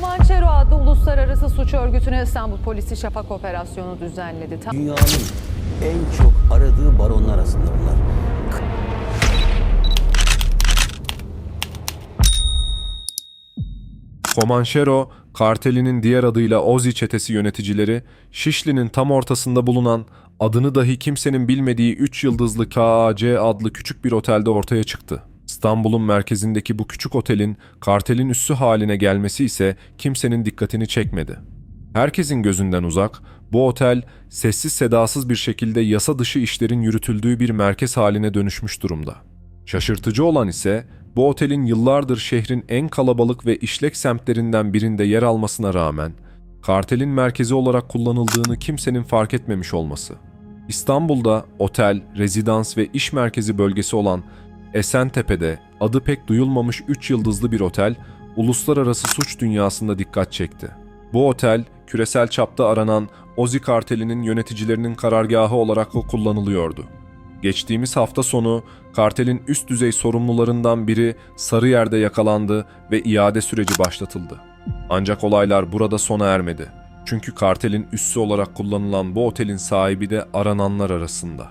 Comanchero adlı uluslararası suç örgütüne İstanbul polisi şafak operasyonu düzenledi. Tam- Dünyanın en çok aradığı baronlar arasında bunlar. Comanchero, kartelinin diğer adıyla Ozi çetesi yöneticileri, Şişli'nin tam ortasında bulunan adını dahi kimsenin bilmediği 3 yıldızlı KAC adlı küçük bir otelde ortaya çıktı. İstanbul'un merkezindeki bu küçük otelin kartelin üssü haline gelmesi ise kimsenin dikkatini çekmedi. Herkesin gözünden uzak, bu otel sessiz sedasız bir şekilde yasa dışı işlerin yürütüldüğü bir merkez haline dönüşmüş durumda. Şaşırtıcı olan ise bu otelin yıllardır şehrin en kalabalık ve işlek semtlerinden birinde yer almasına rağmen kartelin merkezi olarak kullanıldığını kimsenin fark etmemiş olması. İstanbul'da otel, rezidans ve iş merkezi bölgesi olan Esentepe'de adı pek duyulmamış 3 yıldızlı bir otel uluslararası suç dünyasında dikkat çekti. Bu otel küresel çapta aranan Ozi kartelinin yöneticilerinin karargahı olarak kullanılıyordu. Geçtiğimiz hafta sonu kartelin üst düzey sorumlularından biri Sarıyer'de yakalandı ve iade süreci başlatıldı. Ancak olaylar burada sona ermedi. Çünkü kartelin üssü olarak kullanılan bu otelin sahibi de arananlar arasında.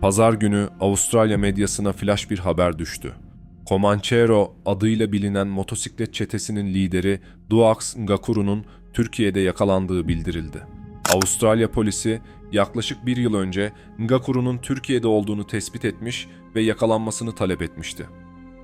Pazar günü Avustralya medyasına flash bir haber düştü. Comanchero adıyla bilinen motosiklet çetesinin lideri Duax Ngakuru'nun Türkiye'de yakalandığı bildirildi. Avustralya polisi yaklaşık bir yıl önce Ngakuru'nun Türkiye'de olduğunu tespit etmiş ve yakalanmasını talep etmişti.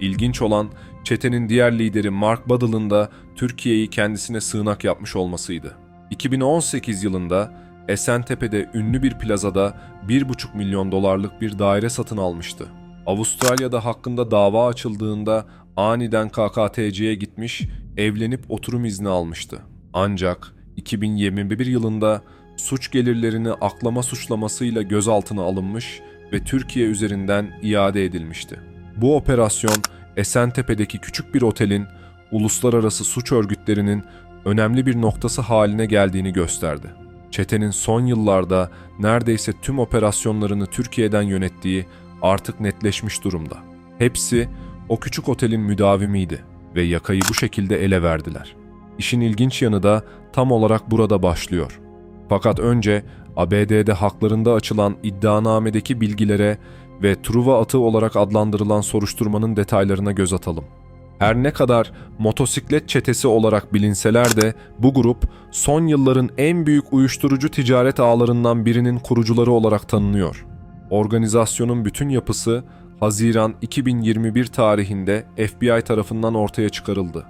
İlginç olan çetenin diğer lideri Mark Buddle'ın da Türkiye'yi kendisine sığınak yapmış olmasıydı. 2018 yılında Esentepe'de ünlü bir plazada 1,5 milyon dolarlık bir daire satın almıştı. Avustralya'da hakkında dava açıldığında aniden KKTC'ye gitmiş, evlenip oturum izni almıştı. Ancak 2021 yılında suç gelirlerini aklama suçlamasıyla gözaltına alınmış ve Türkiye üzerinden iade edilmişti. Bu operasyon Esentepe'deki küçük bir otelin uluslararası suç örgütlerinin önemli bir noktası haline geldiğini gösterdi. Çetenin son yıllarda neredeyse tüm operasyonlarını Türkiye'den yönettiği artık netleşmiş durumda. Hepsi o küçük otelin müdavimiydi ve yakayı bu şekilde ele verdiler. İşin ilginç yanı da tam olarak burada başlıyor. Fakat önce ABD'de haklarında açılan iddianamedeki bilgilere ve Truva atı olarak adlandırılan soruşturmanın detaylarına göz atalım. Her ne kadar motosiklet çetesi olarak bilinseler de bu grup son yılların en büyük uyuşturucu ticaret ağlarından birinin kurucuları olarak tanınıyor. Organizasyonun bütün yapısı Haziran 2021 tarihinde FBI tarafından ortaya çıkarıldı.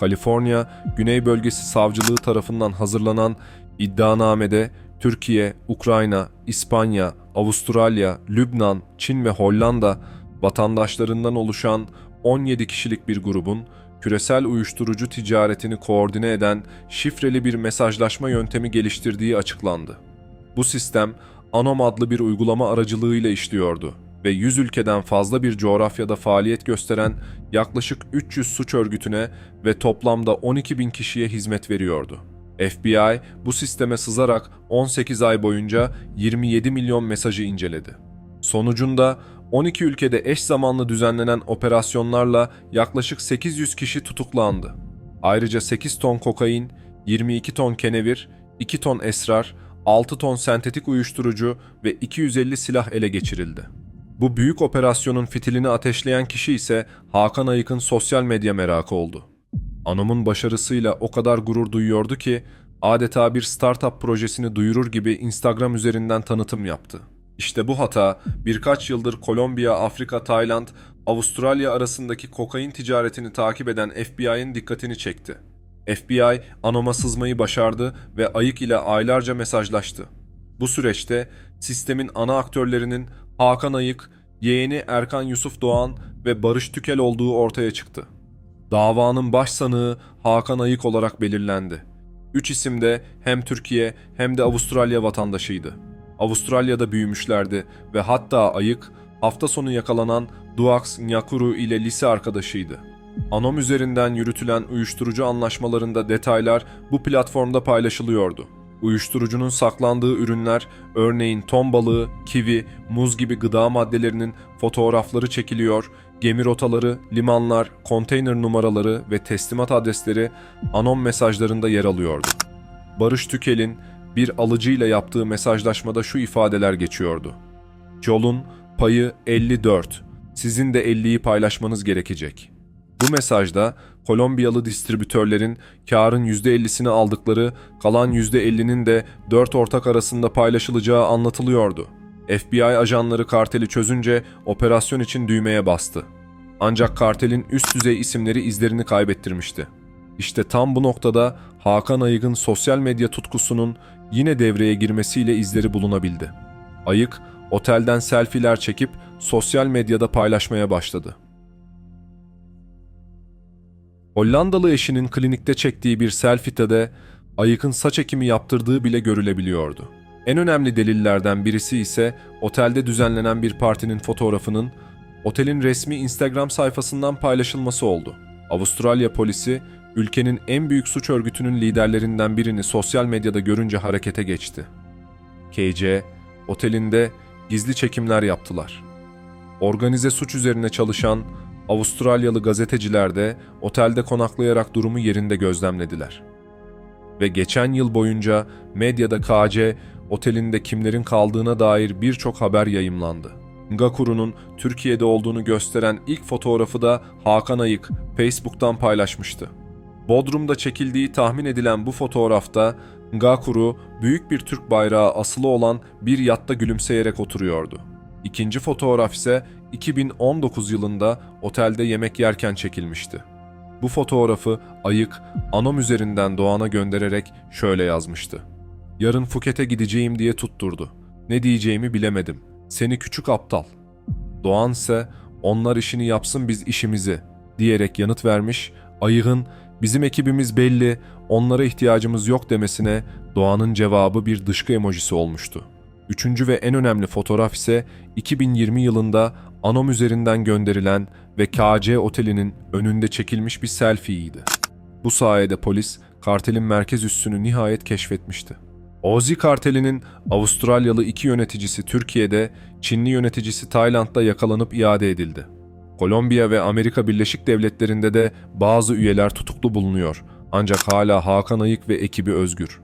Kaliforniya Güney Bölgesi Savcılığı tarafından hazırlanan iddianamede Türkiye, Ukrayna, İspanya, Avustralya, Lübnan, Çin ve Hollanda vatandaşlarından oluşan 17 kişilik bir grubun küresel uyuşturucu ticaretini koordine eden şifreli bir mesajlaşma yöntemi geliştirdiği açıklandı. Bu sistem Anom adlı bir uygulama aracılığıyla işliyordu ve 100 ülkeden fazla bir coğrafyada faaliyet gösteren yaklaşık 300 suç örgütüne ve toplamda 12 bin kişiye hizmet veriyordu. FBI bu sisteme sızarak 18 ay boyunca 27 milyon mesajı inceledi. Sonucunda 12 ülkede eş zamanlı düzenlenen operasyonlarla yaklaşık 800 kişi tutuklandı. Ayrıca 8 ton kokain, 22 ton kenevir, 2 ton esrar, 6 ton sentetik uyuşturucu ve 250 silah ele geçirildi. Bu büyük operasyonun fitilini ateşleyen kişi ise Hakan Ayık'ın sosyal medya merakı oldu. Anom'un başarısıyla o kadar gurur duyuyordu ki adeta bir startup projesini duyurur gibi Instagram üzerinden tanıtım yaptı. İşte bu hata birkaç yıldır Kolombiya, Afrika, Tayland, Avustralya arasındaki kokain ticaretini takip eden FBI'nin dikkatini çekti. FBI Anom'a sızmayı başardı ve Ayık ile aylarca mesajlaştı. Bu süreçte sistemin ana aktörlerinin Hakan Ayık, yeğeni Erkan Yusuf Doğan ve Barış Tükel olduğu ortaya çıktı. Davanın baş sanığı Hakan Ayık olarak belirlendi. Üç isim de hem Türkiye hem de Avustralya vatandaşıydı. Avustralya'da büyümüşlerdi ve hatta Ayık hafta sonu yakalanan Duax Nyakuru ile lise arkadaşıydı. Anom üzerinden yürütülen uyuşturucu anlaşmalarında detaylar bu platformda paylaşılıyordu. Uyuşturucunun saklandığı ürünler, örneğin ton balığı, kivi, muz gibi gıda maddelerinin fotoğrafları çekiliyor, Gemi rotaları, limanlar, konteyner numaraları ve teslimat adresleri anom mesajlarında yer alıyordu. Barış Tükel'in bir alıcıyla yaptığı mesajlaşmada şu ifadeler geçiyordu. Jol'un payı 54. Sizin de 50'yi paylaşmanız gerekecek. Bu mesajda Kolombiyalı distribütörlerin karın %50'sini aldıkları, kalan %50'nin de 4 ortak arasında paylaşılacağı anlatılıyordu. FBI ajanları karteli çözünce operasyon için düğmeye bastı. Ancak kartelin üst düzey isimleri izlerini kaybettirmişti. İşte tam bu noktada Hakan Ayık'ın sosyal medya tutkusunun yine devreye girmesiyle izleri bulunabildi. Ayık, otelden selfiler çekip sosyal medyada paylaşmaya başladı. Hollandalı eşinin klinikte çektiği bir selfie'de de Ayık'ın saç ekimi yaptırdığı bile görülebiliyordu. En önemli delillerden birisi ise otelde düzenlenen bir partinin fotoğrafının otelin resmi Instagram sayfasından paylaşılması oldu. Avustralya polisi ülkenin en büyük suç örgütünün liderlerinden birini sosyal medyada görünce harekete geçti. KC otelinde gizli çekimler yaptılar. Organize suç üzerine çalışan Avustralyalı gazeteciler de otelde konaklayarak durumu yerinde gözlemlediler. Ve geçen yıl boyunca medyada KC otelinde kimlerin kaldığına dair birçok haber yayımlandı. Ngakuru'nun Türkiye'de olduğunu gösteren ilk fotoğrafı da Hakan Ayık Facebook'tan paylaşmıştı. Bodrum'da çekildiği tahmin edilen bu fotoğrafta Ngakuru büyük bir Türk bayrağı asılı olan bir yatta gülümseyerek oturuyordu. İkinci fotoğraf ise 2019 yılında otelde yemek yerken çekilmişti. Bu fotoğrafı Ayık anom üzerinden Doğan'a göndererek şöyle yazmıştı. Yarın Phuket'e gideceğim diye tutturdu. Ne diyeceğimi bilemedim. Seni küçük aptal. Doğan ise onlar işini yapsın biz işimizi diyerek yanıt vermiş. Ayık'ın bizim ekibimiz belli, onlara ihtiyacımız yok demesine Doğan'ın cevabı bir dışkı emojisi olmuştu. Üçüncü ve en önemli fotoğraf ise 2020 yılında Anom üzerinden gönderilen ve KC otelinin önünde çekilmiş bir selfie'ydi. Bu sayede polis kartelin merkez üssünü nihayet keşfetmişti. Ozi kartelinin Avustralyalı iki yöneticisi Türkiye'de, Çinli yöneticisi Tayland'da yakalanıp iade edildi. Kolombiya ve Amerika Birleşik Devletleri'nde de bazı üyeler tutuklu bulunuyor. Ancak hala Hakan Ayık ve ekibi özgür.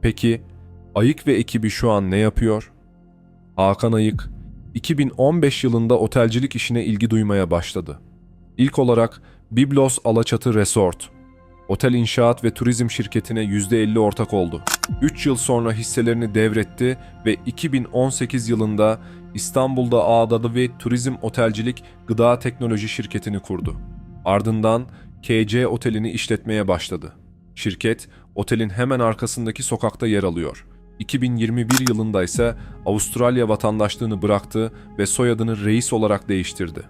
Peki Ayık ve ekibi şu an ne yapıyor? Hakan Ayık, 2015 yılında otelcilik işine ilgi duymaya başladı. İlk olarak Biblos Alaçatı Resort, otel inşaat ve turizm şirketine %50 ortak oldu. 3 yıl sonra hisselerini devretti ve 2018 yılında İstanbul'da Ağdalı ve Turizm Otelcilik Gıda Teknoloji şirketini kurdu. Ardından KC Oteli'ni işletmeye başladı. Şirket, otelin hemen arkasındaki sokakta yer alıyor. 2021 yılında ise Avustralya vatandaşlığını bıraktı ve soyadını reis olarak değiştirdi.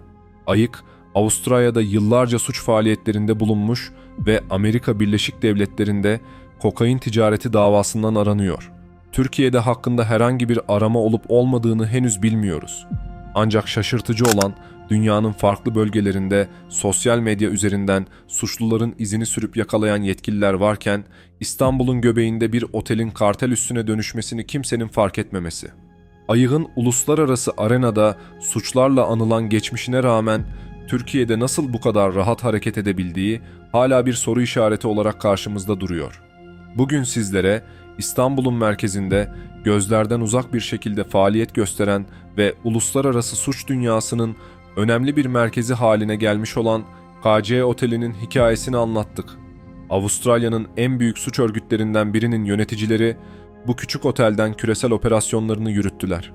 Ayık, Avustralya'da yıllarca suç faaliyetlerinde bulunmuş ve Amerika Birleşik Devletleri'nde kokain ticareti davasından aranıyor. Türkiye'de hakkında herhangi bir arama olup olmadığını henüz bilmiyoruz. Ancak şaşırtıcı olan dünyanın farklı bölgelerinde sosyal medya üzerinden suçluların izini sürüp yakalayan yetkililer varken İstanbul'un göbeğinde bir otelin kartel üssüne dönüşmesini kimsenin fark etmemesi. Ayık'ın uluslararası arenada suçlarla anılan geçmişine rağmen Türkiye'de nasıl bu kadar rahat hareket edebildiği hala bir soru işareti olarak karşımızda duruyor. Bugün sizlere İstanbul'un merkezinde gözlerden uzak bir şekilde faaliyet gösteren ve uluslararası suç dünyasının önemli bir merkezi haline gelmiş olan KC Oteli'nin hikayesini anlattık. Avustralya'nın en büyük suç örgütlerinden birinin yöneticileri bu küçük otelden küresel operasyonlarını yürüttüler.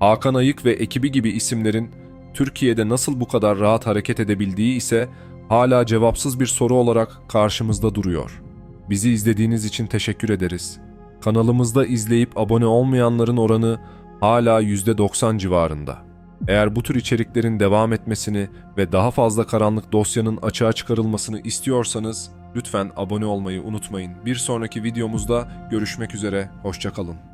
Hakan Ayık ve ekibi gibi isimlerin Türkiye'de nasıl bu kadar rahat hareket edebildiği ise hala cevapsız bir soru olarak karşımızda duruyor. Bizi izlediğiniz için teşekkür ederiz. Kanalımızda izleyip abone olmayanların oranı hala %90 civarında. Eğer bu tür içeriklerin devam etmesini ve daha fazla karanlık dosyanın açığa çıkarılmasını istiyorsanız lütfen abone olmayı unutmayın. Bir sonraki videomuzda görüşmek üzere, hoşçakalın.